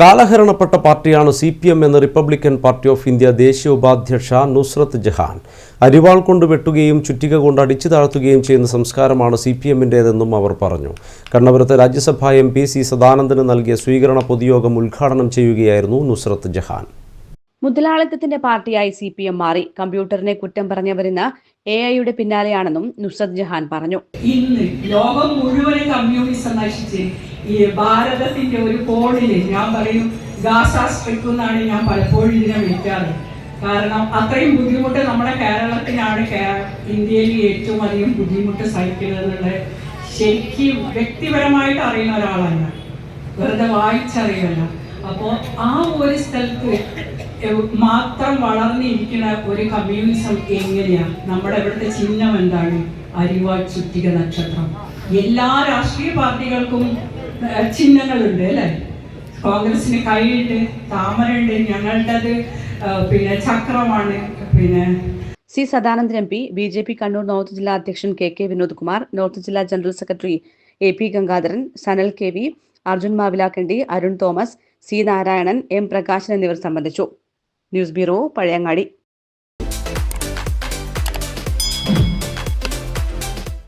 കാലഹരണപ്പെട്ട പാർട്ടിയാണ് C P M എന്ന റിപ്പബ്ലിക്കൻ പാർട്ടി ഓഫ് ഇന്ത്യ ദേശീയ ഉപാധ്യക്ഷ നുസ്രത്ത് ജഹാൻ. അരിവാൾ കൊണ്ട് വെട്ടുകയും ചുറ്റിക കൊണ്ട് അടിച്ചു താഴ്ത്തുകയും ചെയ്യുന്ന സംസ്കാരമാണ് സി പി എമ്മിന്റേതെന്നും അവർ പറഞ്ഞു. കണ്ണപുരത്ത് രാജ്യസഭാ എം പി സി സദാനന്ദന് നൽകിയ സ്വീകരണ പൊതുയോഗം ഉദ്ഘാടനം ചെയ്യുകയായിരുന്നു നുസ്രത്ത് ജഹാൻ. മുതലാളിത്തത്തിന്റെ പാർട്ടിയായി സി പി എം മാറി. കമ്പ്യൂട്ടറിനെ കുറ്റം പറഞ്ഞവരെന്ന് എ ഐയുടെ പിന്നാലെയാണെന്നും നുസ്രത് ജഹാൻ പറഞ്ഞു. ഇന്ന് ലോകം മുഴുവനും നശിച്ച് ഈ ഭാരതത്തിന്റെ ഒരു കോണിൽ ഞാൻ പറയും ഗാസ സ്ട്രിപ്പ് എന്നാണ് ഞാൻ പലപ്പോഴും ഇതിനെ വിളിക്കാറ്. കാരണം അത്രയും ബുദ്ധിമുട്ട് നമ്മുടെ കേരളത്തിനാണ് ഇന്ത്യയിൽ ഏറ്റവും അധികം ബുദ്ധിമുട്ട് സഹിക്കുന്നത് ശരിക്കും വ്യക്തിപരമായിട്ട് അറിയുന്ന ഒരാളല്ല. വെറുതെ വായിച്ചറിയല്ല. അപ്പോൾ ആ ഒരു സ്ഥലത്ത് മാത്രം വളർന്നിരിക്കുന്ന ഒരു കമ്മ്യൂണിസം എങ്ങനെയാ? നമ്മുടെ ഇവിടുത്തെ ചിഹ്നം എന്താണ്? അരിവാൾ ചുറ്റിക നക്ഷത്രം. എല്ലാ രാഷ്ട്രീയ പാർട്ടികൾക്കും ചിഹ്നങ്ങളുണ്ട് അല്ലേ? കോൺഗ്രസിന് കൈയുണ്ട് താമരയുണ്ട് ഞങ്ങളുടേത് പിന്നെ ചക്രമാണ് പിന്നെ C Sadanandan M P B J P Kannur north ജില്ലാ അധ്യക്ഷൻ K K Vinod Kumar north ജില്ലാ general secretary A P Gangadharan Sanal K V Arjun Mavilakandy Arun Thomas C Narayanan M Prakashan എന്നിവർ സംബന്ധിച്ചു. News bureau Pazhayangadi.